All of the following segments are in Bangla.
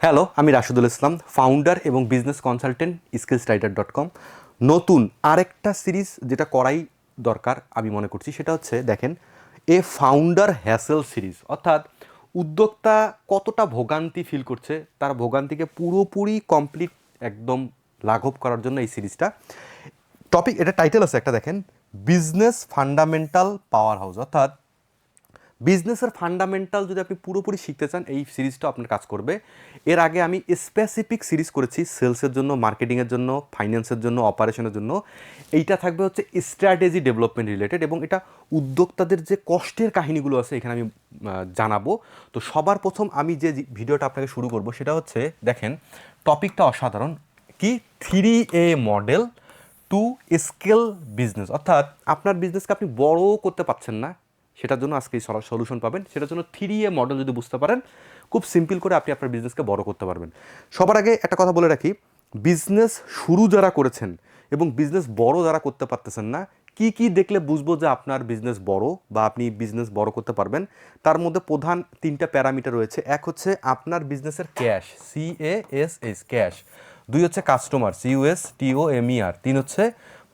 হ্যালো আমি রাশিদুল ইসলাম ফাউন্ডার এবং business consultant skills writer dot com নতুন আরেকটা সিরিজ যেটা করাই দরকার আমি মনে করছি, সেটা হচ্ছে দেখেন, এ ফাউন্ডার হ্যাসেল সিরিজ অর্থাৎ উদ্যোক্তা কতটা ভোগান্তি ফিল করছে, তার ভোগান্তিকে পুরোপুরি কমপ্লিট একদম লাঘব করার জন্য এই সিরিজটা টপিক এটা টাইটেল আছে একটা দেখেন বিজনেস ফান্ডামেন্টাল পাওয়ার হাউস অর্থাৎ বিজনেসের ফান্ডামেন্টাল যদি আপনি পুরোপুরি শিখতে চান, এই সিরিজটা আপনার কাজ করবে। এর আগে আমি স্পেসিফিক সিরিজ করেছি সেলসের জন্য মার্কেটিংয়ের জন্য ফাইন্যান্সের জন্য অপারেশনের জন্য। এইটা থাকবে হচ্ছে স্ট্র্যাটেজি ডেভেলপমেন্ট রিলেটেড এবং এটা উদ্যোক্তাদের যে কষ্টের কাহিনীগুলো আছে, এখানে আমি জানাব। তো সবার প্রথম আমি যে ভিডিওটা আপনাকে শুরু করব, সেটা হচ্ছে, দেখেন টপিকটা অসাধারণ। কি? Three A model to scale business অর্থাৎ আপনার বিজনেসকে আপনি বড় করতে পারছেন না সেটার জন্য আজকে সলিউশন পাবেন। সেটার জন্য থ্রি এ মডেল যদি বুঝতে পারেন, খুব সিম্পল করে আপনি আপনার বিজনেসকে বড় করতে পারবেন। সবার আগে একটা কথা বলে রাখি বিজনেস শুরু যারা করেছেন এবং বিজনেস বড় যারা করতে পারতেছেন না, কি কি দেখলে বুঝব যে আপনার বিজনেস বড় বা আপনি বিজনেস বড় করতে পারবেন? তার মধ্যে প্রধান তিনটা প্যারামিটার রয়েছে। এক হচ্ছে আপনার বিজনেসের cash C A S S cash দুই হচ্ছে customer C U S T O M R তিন হচ্ছে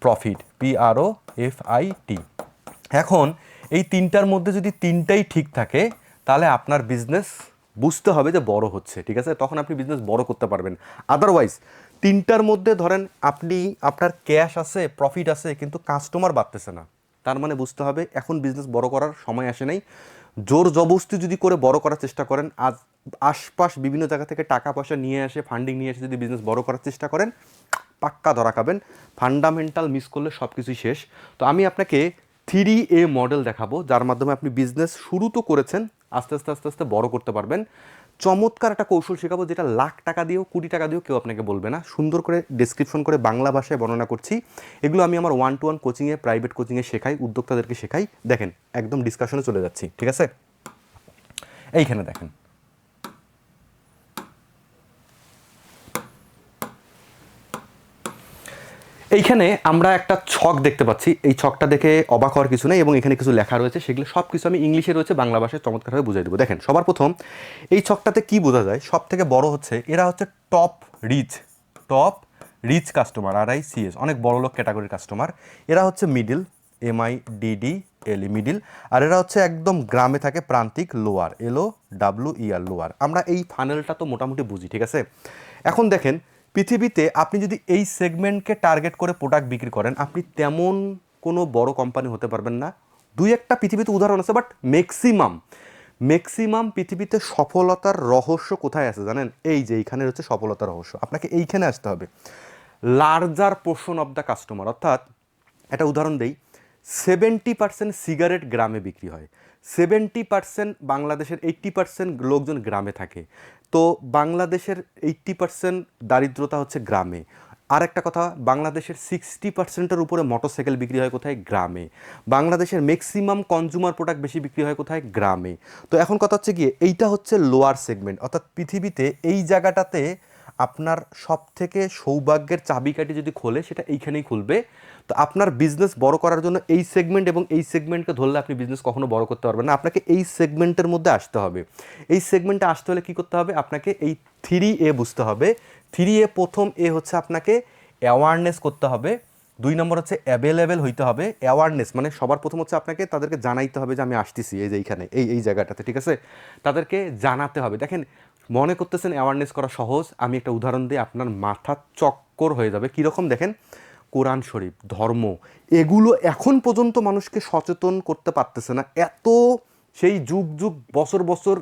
profit P R O F I T এখন এই তিনটার মধ্যে যদি তিনটাই ঠিক থাকে, তাহলে আপনার বিজনেস বুঝতে হবে যে বড় হচ্ছে, ঠিক আছে? তখন আপনি বিজনেস বড় করতে পারবেন। আদারওয়াইজ তিনটার মধ্যে ধরেন আপনি, আপনার ক্যাশ আছে প্রফিট আছে, কিন্তু কাস্টমার বাড়তেছে না। তার মানে বুঝতে হবে, এখন বিজনেস বড় করার সময় আসে নাই। জোর জবস্তি যদি করে বড় করার চেষ্টা করেন, আজ আশপাশ বিভিন্ন জায়গা থেকে টাকা পয়সা নিয়ে আসে ফান্ডিং নিয়ে এসে যদি বিজনেস বড় করার চেষ্টা করেন, পাক্কা ধরা খাবেন। ফান্ডামেন্টাল মিস করলে সব কিছুই শেষ। তো আমি আপনাকে থ্রি এ মডেল দেখাবো, যার মাধ্যমে আপনি বিজনেস শুরু তো করেছেন, আস্তে আস্তে আস্তে আস্তে বড় করতে পারবেন। চমৎকার একটা কৌশল শেখাবো, যেটা লাখ টাকা দিয়েও, কুড়ি টাকা দিয়েও কেউ আপনাকে বলবে না। সুন্দর করে ডিসক্রিপশন করে বাংলা ভাষায় বর্ণনা করছি। এগুলো আমি আমার ওয়ান টু ওয়ান কোচিংয়ে প্রাইভেট কোচিংয়ে শেখাই, উদ্যোক্তাদেরকে শেখাই। দেখেন, একদম ডিসকাশনে চলে যাচ্ছি, ঠিক আছে? এইখানে দেখেন। এইখানে আমরা একটা ছক দেখতে পাচ্ছি। এই ছকটা দেখে অবাক হওয়ার কিছু নেই এবং এখানে কিছু লেখা রয়েছে। সেগুলো সব কিছু আমি ইংলিশে রয়েছে, বাংলা ভাষায় চমৎকারভাবে বুঝিয়ে দেবো। দেখেন, সবার প্রথম এই ছকটাতে কি বোঝা যায়? সব থেকে বড় হচ্ছে, এরা হচ্ছে top rich top rich customer R I C S অনেক বড় লোক ক্যাটাগরির কাস্টমার এরা হচ্ছে middle M I D D L middle আর এরা হচ্ছে একদম গ্রামে থাকে, প্রান্তিক lower L O W E R lower আমরা এই ফানেলটা তো মোটামুটি বুঝি, ঠিক আছে? এখন দেখেন পৃথিবীতে আপনি যদি এই সেগমেন্টকে টার্গেট করে প্রোডাক্ট বিক্রি করেন, আপনি তেমন কোনো বড় কোম্পানি হতে পারবেন না। দুই একটা পৃথিবীতে উদাহরণ আছে বাট ম্যাক্সিমাম ম্যাক্সিমাম পৃথিবীতে সফলতার রহস্য কোথায় আছে জানেন? এই যে এইখানে হচ্ছে সফলতার রহস্য। আপনাকে এইখানে আসতে হবে। Larger portion of the customer অর্থাৎ, একটা উদাহরণ দেই সেভেন্টি পার্সেন্ট সিগারেট গ্রামে বিক্রি হয়। সেভেন্টি পার্সেন্ট বাংলাদেশের এইট্টি পার্সেন্ট লোকজন গ্রামে থাকে। তো বাংলাদেশের এইট্টি পার্সেন্ট দারিদ্রতা হচ্ছে গ্রামে। আর একটা কথা, বাংলাদেশের সিক্সটি পার্সেন্টের উপরে মোটরসাইকেল বিক্রি হয় কোথায়? গ্রামে। বাংলাদেশের ম্যাক্সিমাম কনজুমার প্রোডাক্ট বেশি বিক্রি হয় কোথায়? গ্রামে। তো এখন কথা হচ্ছে গিয়ে, এইটা হচ্ছে লোয়ার সেগমেন্ট অর্থাৎ পৃথিবীতে এই জায়গাটাতে আপনার সব থেকে সৌভাগ্যের চাবিকাঠি যদি খোলে, সেটা এইখানেই খুলবে। তো আপনার বিজনেস বড় করার জন্য এই সেগমেন্ট এবং এই সেগমেন্টকে ধরলে আপনি বিজনেস কখনো বড় করতে পারবেন না। আপনাকে এই সেগমেন্টের মধ্যে আসতে হবে। এই সেগমেন্টে আসতে হলে কী করতে হবে? আপনাকে এই থ্রি এ বুঝতে হবে। থ্রি এ প্রথম এ হচ্ছে আপনাকে অ্যাওয়ারনেস করতে হবে। দুই নম্বর হচ্ছে অ্যাভেলেবেল হইতে হবে। অ্যাওয়ারনেস মানে সবার প্রথম হচ্ছে আপনাকে তাদেরকে জানাইতে হবে যে আমি আসতেছি, এই যে এইখানে, এই এই জায়গাটাতে, ঠিক আছে? তাদেরকে জানাতে হবে। দেখেন মনে করতেছেন অ্যাওয়ারনেস করা সহজ। আমি একটা উদাহরণ দিই আপনার মাথা চক্কর হয়ে যাবে। কীরকম দেখেন? কোরআন শরীফ, ধর্ম, এগুলো এখন পর্যন্ত মানুষকে সচেতন করতে পারতেছে না। এত সেই যুগ যুগ, বছর বছর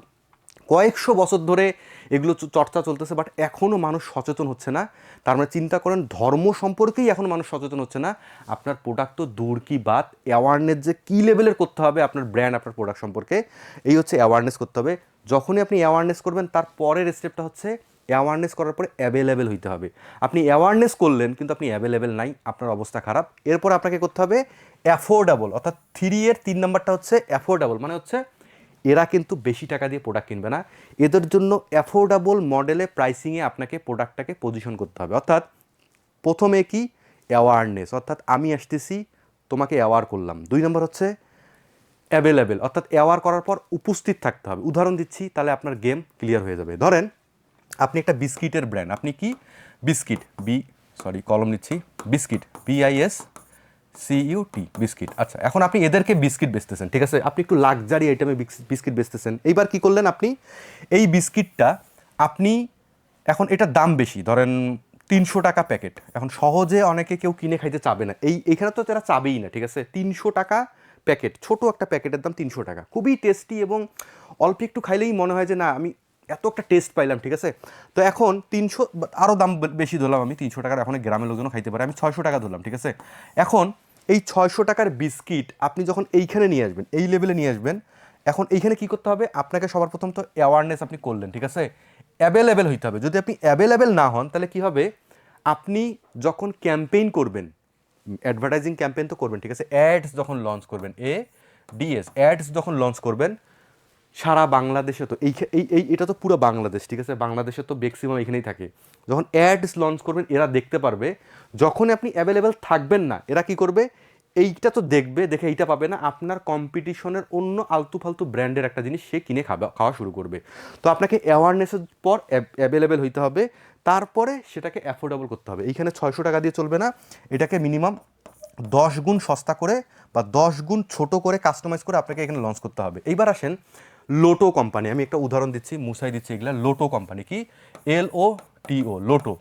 কয়েকশো বছর ধরে এগুলো চর্চা চলতেছে বাট এখনও মানুষ সচেতন হচ্ছে না। তার মানে চিন্তা করেন, ধর্ম সম্পর্কেই এখন মানুষ সচেতন হচ্ছে না। আপনার প্রোডাক্ট তো দূর কি বাদ অ্যাওয়ারনেস যে কী লেভেলের করতে হবে, আপনার ব্র্যান্ড আপনার প্রোডাক্ট সম্পর্কে, এই হচ্ছে অ্যাওয়ারনেস করতে হবে। যখনই আপনি অ্যাওয়ারনেস করবেন, তার পরের স্টেপটা হচ্ছে অ্যাওয়ারনেস করার পরে অ্যাভেলেবেল হইতে হবে। আপনি অ্যাওয়ারনেস করলেন, কিন্তু আপনি অ্যাভেলেবেল নাই, আপনার অবস্থা খারাপ। এরপর আপনাকে করতে হবে অ্যাফোর্ডেবল অর্থাৎ থ্রি এর তিন নাম্বারটা হচ্ছে অ্যাফোর্ডেবল মানে হচ্ছে এরা কিন্তু বেশি টাকা দিয়ে প্রোডাক্ট কিনবে না। এদের জন্য অ্যাফোর্ডেবল মডেলে প্রাইসিংয়ে আপনাকে প্রোডাক্টটাকে পজিশন করতে হবে। অর্থাৎ প্রথমে কি? অ্যাওয়ারনেস অর্থাৎ আমি আসতেছি, তোমাকে অ্যাওয়ার করলাম। দুই নম্বর হচ্ছে অ্যাভেলেবেল অর্থাৎ অ্যাওয়ার করার পর উপস্থিত থাকতে হবে। উদাহরণ দিচ্ছি, তাহলে আপনার গেম ক্লিয়ার হয়ে যাবে। ধরেন, আপনি একটা বিস্কিটের ব্র্যান্ড আপনি কি? বিস্কিট বি সরি কলম নিচ্ছি। Biscuit B I S C U T biscuit. আচ্ছা এখন আপনি এদেরকে বিস্কিট বেচতেছেন, ঠিক আছে? আপনি একটু লাক্সারি আইটেমে বিস্কিট বেচতেছেন। এইবার কি করলেন আপনি? এই বিস্কিটটা আপনি এখন এটার দাম বেশি, ধরেন তিনশো টাকা প্যাকেট। এখন সহজে অনেকে কেউ কিনে খাইতে চাবে না। এই এখানে তো তারা চাবেই না, ঠিক আছে? তিনশো টাকা প্যাকেট, ছোট একটা প্যাকেটের দাম তিনশো টাকা। খুবই টেস্টি এবং অল্প একটু খাইলেই মনে হয় যে, না, আমি এত একটা টেস্ট পাইলাম ঠিক আছে? তো এখন তিনশো আরও দাম বেশি ধরলাম আমি, তিনশো টাকার এখন গ্রামের লোকজনও খাইতে পারে, আমি ছয়শো টাকা ধরলাম, ঠিক আছে? এখন এই ছয়শো টাকার বিস্কিট আপনি যখন এইখানে নিয়ে আসবেন, এই লেভেলে নিয়ে আসবেন, এখন এইখানে কি করতে হবে? আপনাকে সবার প্রথম তো অ্যাওয়ারনেস আপনি করলেন, ঠিক আছে? অ্যাভেলেবেল হইতে হবে। যদি আপনি অ্যাভেলেবেল না হন, তাহলে কি হবে? আপনি যখন ক্যাম্পেইন করবেন অ্যাডভার্টাইজিং ক্যাম্পেইন তো করবেন, ঠিক আছে? অ্যাডস যখন লঞ্চ করবেন এ ডিএস অ্যাডস যখন লঞ্চ করবেন সারা বাংলাদেশে তো, এই এই এটা তো পুরো বাংলাদেশ, ঠিক আছে? বাংলাদেশে তো ম্যাক্সিমাম এখানেই থাকে। যখন অ্যাডস লঞ্চ করবেন, এরা দেখতে পারবে যখন আপনি অ্যাভেলেবেল থাকবেন না, এরা কি করবে? এইটা তো দেখবে, দেখে এইটা পাবে না, আপনার কম্পিটিশনের অন্য আলতু ফালতু ব্র্যান্ডের একটা জিনিস সে কিনে খাওয়া খাওয়া শুরু করবে। তো আপনাকে অ্যাওয়ারনেসের পর অ্যাভেলেবেল হইতে হবে, তারপরে সেটাকে অ্যাফোর্ডেবল করতে হবে। এইখানে ছয়শো টাকা দিয়ে চলবে না, এটাকে মিনিমাম দশ গুণ সস্তা করে বা দশ গুণ ছোট করে কাস্টমাইজ করে আপনাকে এখানে লঞ্চ করতে হবে। এইবার আসেন লোটো কোম্পানি আমি একটা উদাহরণ দিচ্ছি মুসাই দিচ্ছি এগুলা লোটো কোম্পানি কি? এল ও টি ও লোটো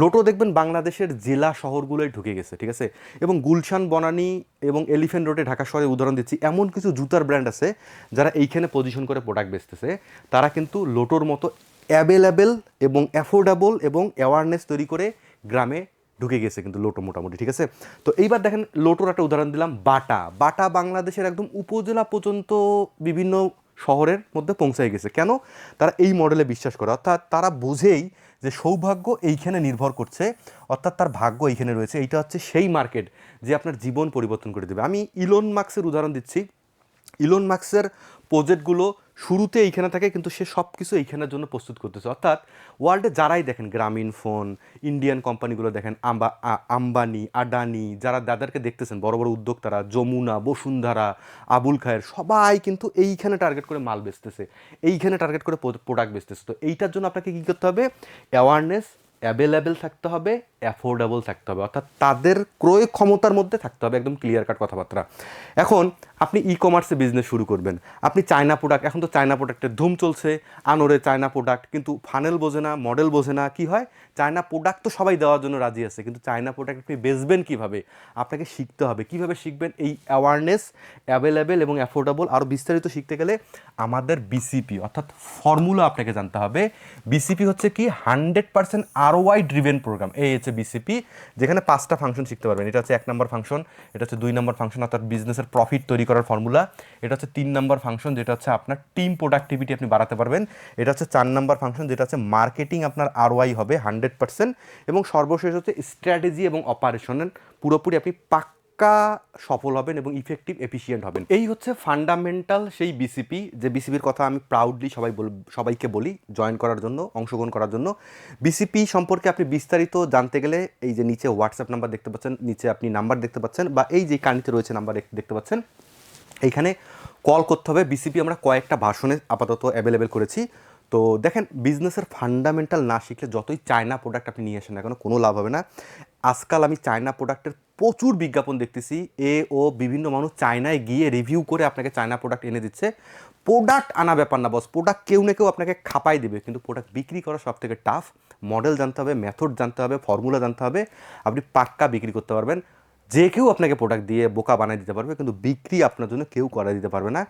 লোটো দেখবেন বাংলাদেশের জেলা শহরগুলোয় ঢুকে গেছে, ঠিক আছে? এবং গুলশান, বনানী এবং এলিফেন্ট রোডে ঢাকা শহরে উদাহরণ দিচ্ছি, এমন কিছু জুতার ব্র্যান্ড আছে যারা এইখানে পজিশন করে প্রোডাক্ট বেচতেছে। তারা কিন্তু লোটোর মতো অ্যাভেলেবেল এবং অ্যাফোর্ডেবল এবং অ্যাওয়ারনেস তৈরি করে গ্রামে ঢুকে গেছে কিন্তু লোটো মোটামুটি, ঠিক আছে? তো এইবার দেখেন লোটোর একটা উদাহরণ দিলাম, বাটা। বাটা বাংলাদেশের একদম উপজেলা পর্যন্ত বিভিন্ন শহরের মধ্যে পৌঁছায় গেছে। কেন? তারা এই মডেলে বিশ্বাস করে। অর্থাৎ তারা বোঝেই যে সৌভাগ্য এইখানে নির্ভর করছে, অর্থাৎ তার ভাগ্য এইখানে রয়েছে। এইটা হচ্ছে সেই মার্কেট যে আপনার জীবন পরিবর্তন করে দেবে। আমি ইলন মার্কসের উদাহরণ দিচ্ছি। ইলন মার্কসের প্রজেক্টগুলো শুরুতে এইখানে থাকে, কিন্তু সে সব কিছু এইখানের জন্য প্রস্তুত করতেছে। অর্থাৎ ওয়ার্ল্ডে যারাই দেখেন, গ্রামীণ ফোন ইন্ডিয়ান কোম্পানিগুলো দেখেন, আম্বা আম্বানি, আডানি, যারা দাদারকে দেখতেছেন, বড় বড় উদ্যোক্তারা, যমুনা, বসুন্ধরা, আবুল খায়ের, সবাই কিন্তু এইখানে টার্গেট করে মাল বেচতেছে, এইখানে টার্গেট করে প্রোডাক্ট বেচতেছে। তো এইটার জন্য আপনাকে কী করতে হবে? অ্যাওয়ারনেস অ্যাভেলেবেল থাকতে হবে অ্যাফোর্ডেবল থাকতে হবে। অর্থাৎ তাদের ক্রয় ক্ষমতার মধ্যে থাকতে হবে, একদম ক্লিয়ার কাট কথাবার্তা। এখন আপনি ই কমার্সে বিজনেস শুরু করবেন। আপনি চায়না প্রোডাক্ট এখন তো চায়না প্রোডাক্টের ধুম চলছে, আনোরে চায়না প্রোডাক্ট কিন্তু ফানেল বোঝে না মডেল বোঝে না, কী হয়? চায়না প্রোডাক্ট তো সবাই দেওয়ার জন্য রাজি আছে, কিন্তু চায়না প্রোডাক্ট আপনি বেচবেন কীভাবে? আপনাকে শিখতে হবে। কীভাবে শিখবেন? এই অ্যাওয়ারনেস অ্যাভেলেবেল এবং অ্যাফোর্ডেবল আরও বিস্তারিত শিখতে গেলে আমাদের বিসিপি অর্থাৎ ফর্মুলা আপনাকে জানতে হবে। বিসিপি হচ্ছে কি hundred percent ROI driven program এই হচ্ছে বিসিপি যেখানে পাঁচটা ফাংশন শিখতে পারবেন। এটা হচ্ছে এক নম্বর ফাংশন এটা হচ্ছে দুই নম্বর ফাংশন অর্থাৎ বিজনেসের প্রফিট তৈরি করার ফর্মুলা এটা হচ্ছে তিন নম্বর ফাংশন যেটা হচ্ছে আপনার টিম প্রোডাক্টিভিটি আপনি বাড়াতে পারবেন। এটা হচ্ছে চার নম্বর ফাংশন যেটা হচ্ছে মার্কেটিং আপনার আরওয়াই হবে হান্ড্রেড পার্সেন্ট এবং সর্বশেষ হচ্ছে স্ট্র্যাটেজি এবং অপারেশনের পুরোপুরি আপনি পাক্কা সফল হবেন এবং ইফেক্টিভ এফিসিয়েন্ট হবেন। এই হচ্ছে ফান্ডামেন্টাল সেই বিসিপি যে বিসিপির কথা আমি প্রাউডলি সবাই বল, সবাইকে বলি জয়েন করার জন্য, অংশগ্রহণ করার জন্য। বিসিপি সম্পর্কে আপনি বিস্তারিত জানতে গেলে এই যে নিচে হোয়াটসঅ্যাপ নাম্বার দেখতে পাচ্ছেন, নিচে আপনি নাম্বার দেখতে পাচ্ছেন, বা এই যে কানিতে রয়েছে নাম্বার দেখতে পাচ্ছেন। এইখানে কল করতে হবে। বিসিপি আমরা কয়েকটা ভাষণে আপাতত অ্যাভেলেবেল করেছি। তো দেখেন বিজনেসের ফান্ডামেন্টাল না শিখলে যতই চায়না প্রোডাক্ট আপনি নিয়ে আসেন না কেন, কোনো লাভ হবে না। আজকাল আমি চায়না প্রোডাক্টের প্রচুর বিজ্ঞাপন দেখতেছি। এ ও বিভিন্ন মানুষ চায়নায় গিয়ে রিভিউ করে আপনাকে চায়না প্রোডাক্ট এনে দিচ্ছে। প্রোডাক্ট আনা ব্যাপার না বস প্রোডাক্ট কেউ না কেউ আপনাকে খাপাই দেবে, কিন্তু প্রোডাক্ট বিক্রি করা সব থেকে টাফ মডেল জানতে হবে মেথড জানতে হবে ফর্মুলা জানতে হবে, আপনি পাক্কা বিক্রি করতে পারবেন। যে কেউ আপনাকে প্রোডাক্ট দিয়ে বোকা বানিয়ে দিতে পারবে, কিন্তু বিক্রি আপনার জন্য কেউ করা দিতে পারবে না।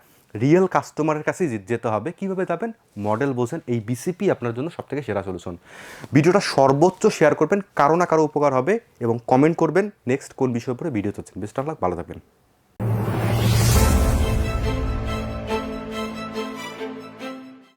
রিয়েল কাস্টমারের কাছে যেতে হবে। কীভাবে যাবেন? মডেল বোঝেন এই বিসিপি আপনার জন্য সবথেকে সেরা সলিউশন ভিডিওটা সর্বোচ্চ শেয়ার করবেন, কারও না কারও উপকার হবে এবং কমেন্ট করবেন। নেক্সট কোন বিষয়ের উপরে ভিডিও চাচ্ছেন বেস্ট অফ লাক ভালো থাকবেন।